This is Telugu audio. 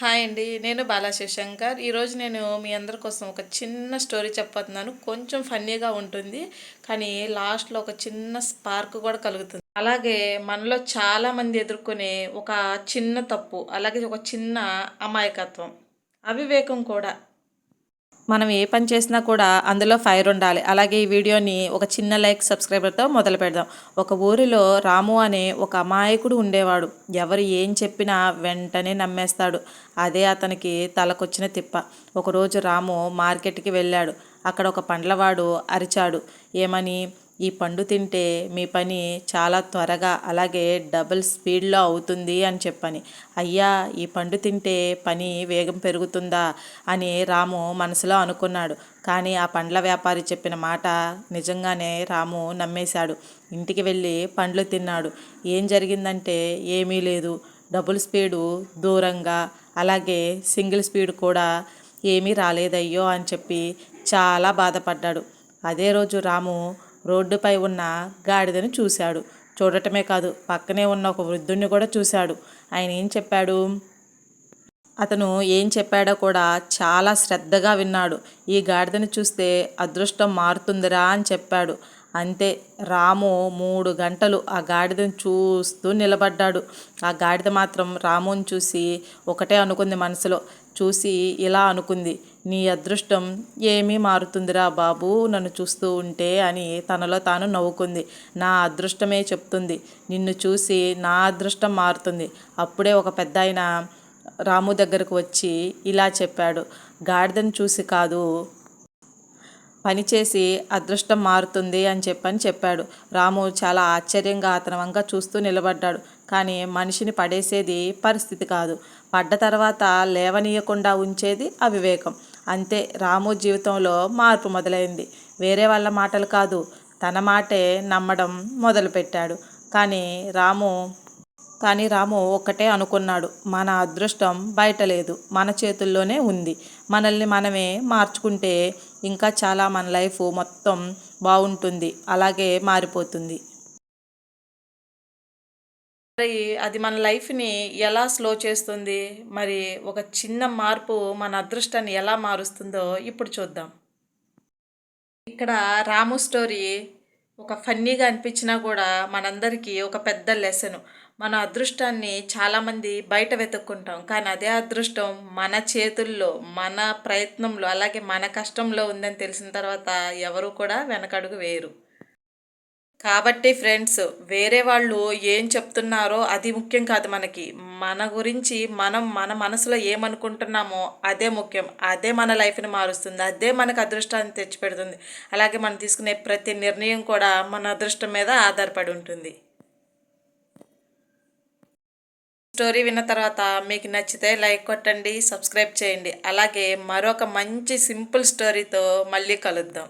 హాయ్ అండి నేను బాలా శివశంకర్ ఈరోజు నేను మీ అందరి కోసం ఒక చిన్న స్టోరీ చెప్పబోతున్నాను. కొంచెం ఫన్నీగా ఉంటుంది కానీ లాస్ట్లో ఒక చిన్న స్పార్క్ కూడా కలుగుతుంది. అలాగే మనలో చాలామంది ఎదుర్కొనే ఒక చిన్న తప్పు అలాగే ఒక చిన్న అమాయకత్వం అవివేకం కూడా. మనం ఏ పని చేసినా కూడా అందులో ఫైర్ ఉండాలి. అలాగే ఈ వీడియోని ఒక చిన్న లైక్ సబ్స్క్రైబర్తో మొదలు పెడదాం. ఒక ఊరిలో రాము అనే ఒక అమాయకుడు ఉండేవాడు. ఎవరు ఏం చెప్పినా వెంటనే నమ్మేస్తాడు. అదే అతనికి తలకొచ్చిన తిప్ప. ఒకరోజు రాము మార్కెట్కి వెళ్ళాడు. అక్కడ ఒక పండ్లవాడు అరిచాడు. ఏమని? ఈ పండు తింటే మీ పని చాలా త్వరగా అలాగే డబుల్ స్పీడ్లో అవుతుంది అని చెప్పని. అయ్యా ఈ పండు తింటే పని వేగం పెరుగుతుందా అని రాము మనసులో అనుకున్నాడు. కానీ ఆ పండ్ల వ్యాపారి చెప్పిన మాట నిజంగానే రాము నమ్మేశాడు. ఇంటికి వెళ్ళి పండ్లు తిన్నాడు. ఏం జరిగిందంటే ఏమీ లేదు. డబుల్ స్పీడు దూరంగా అలాగే సింగిల్ స్పీడ్ కూడా ఏమీ రాలేదయ్యో అని చెప్పి చాలా బాధపడ్డాడు. అదే రోజు రాము రోడ్డుపై ఉన్న గాడిదను చూశాడు. చూడటమే కాదు పక్కనే ఉన్న ఒక వృద్ధుణ్ణి కూడా చూశాడు. ఆయన ఏం చెప్పాడు? అతను ఏం చెప్పాడో కూడా చాలా శ్రద్ధగా విన్నాడు. ఈ గాడిదను చూస్తే అదృష్టం మారుతుందిరా అని చెప్పాడు. అంతే. రాము మూడు గంటలు ఆ గాడిదను చూస్తూ నిలబడ్డాడు. ఆ గాడిద మాత్రం రాముని చూసి ఒకటే అనుకుంది మనసులో. చూసి ఇలా అనుకుంది నీ అదృష్టం ఏమీ మారుతుందిరా బాబు నన్ను చూస్తూ ఉంటే అని తనలో తాను నవ్వుకుంది. నా అదృష్టమే చెప్తుంది. నిన్ను చూసి నా అదృష్టం మారుతుంది. అప్పుడే ఒక పెద్ద ఆయన రాము దగ్గరకు వచ్చి ఇలా చెప్పాడు. గాడిదను చూసి కాదు పనిచేసి అదృష్టం మారుతుంది అని చెప్పని చెప్పాడు. రాము చాలా ఆశ్చర్యంగా అతని వంక చూస్తూ నిలబడ్డాడు. కానీ మనిషిని పడేసేది పరిస్థితి కాదు. పడ్డ తర్వాత లేవనీయకుండా ఉంచేది అవివేకం. అంతే రాము జీవితంలో మార్పు మొదలైంది. వేరే వాళ్ళ మాటలు కాదు తన మాటే నమ్మడం మొదలుపెట్టాడు. కానీ రాము కానీ రాము ఒక్కటే అనుకున్నాడు. మన అదృష్టం బయట లేదు మన చేతుల్లోనే ఉంది. మనల్ని మనమే మార్చుకుంటే ఇంకా చాలా మన లైఫ్ మొత్తం బాగుంటుంది. అలాగే మారిపోతుంది. మరి అది మన లైఫ్ని ఎలా స్లో చేస్తుంది? మరి ఒక చిన్న మార్పు మన అదృష్టాన్ని ఎలా మారుస్తుందో ఇప్పుడు చూద్దాం. ఇక్కడ రాము స్టోరీ ఒక ఫన్నీగా అనిపించినా కూడా మనందరికీ ఒక పెద్ద లెసన్. మన అదృష్టాన్ని చాలామంది బయట వెతుక్కుంటాం. కానీ అదే అదృష్టం మన చేతుల్లో మన ప్రయత్నంలో అలాగే మన కష్టంలో ఉందని తెలిసిన తర్వాత ఎవరు కూడా వెనకడుగు వేయరు. కాబట్టి ఫ్రెండ్స్ వేరే వాళ్ళు ఏం చెప్తున్నారో అది ముఖ్యం కాదు మనకి. మన గురించి మనం మన మనసులో ఏమనుకుంటున్నామో అదే ముఖ్యం. అదే మన లైఫ్ని మారుస్తుంది. అదే మనకు అదృష్టాన్ని తెచ్చిపెడుతుంది. అలాగే మనం తీసుకునే ప్రతి నిర్ణయం కూడా మన అదృష్టం మీద ఆధారపడి ఉంటుంది. స్టోరీ విన్న తర్వాత మీకు నచ్చితే లైక్ కొట్టండి సబ్స్క్రైబ్ చేయండి. అలాగే మరొక మంచి సింపుల్ స్టోరీతో మళ్ళీ కలుద్దాం.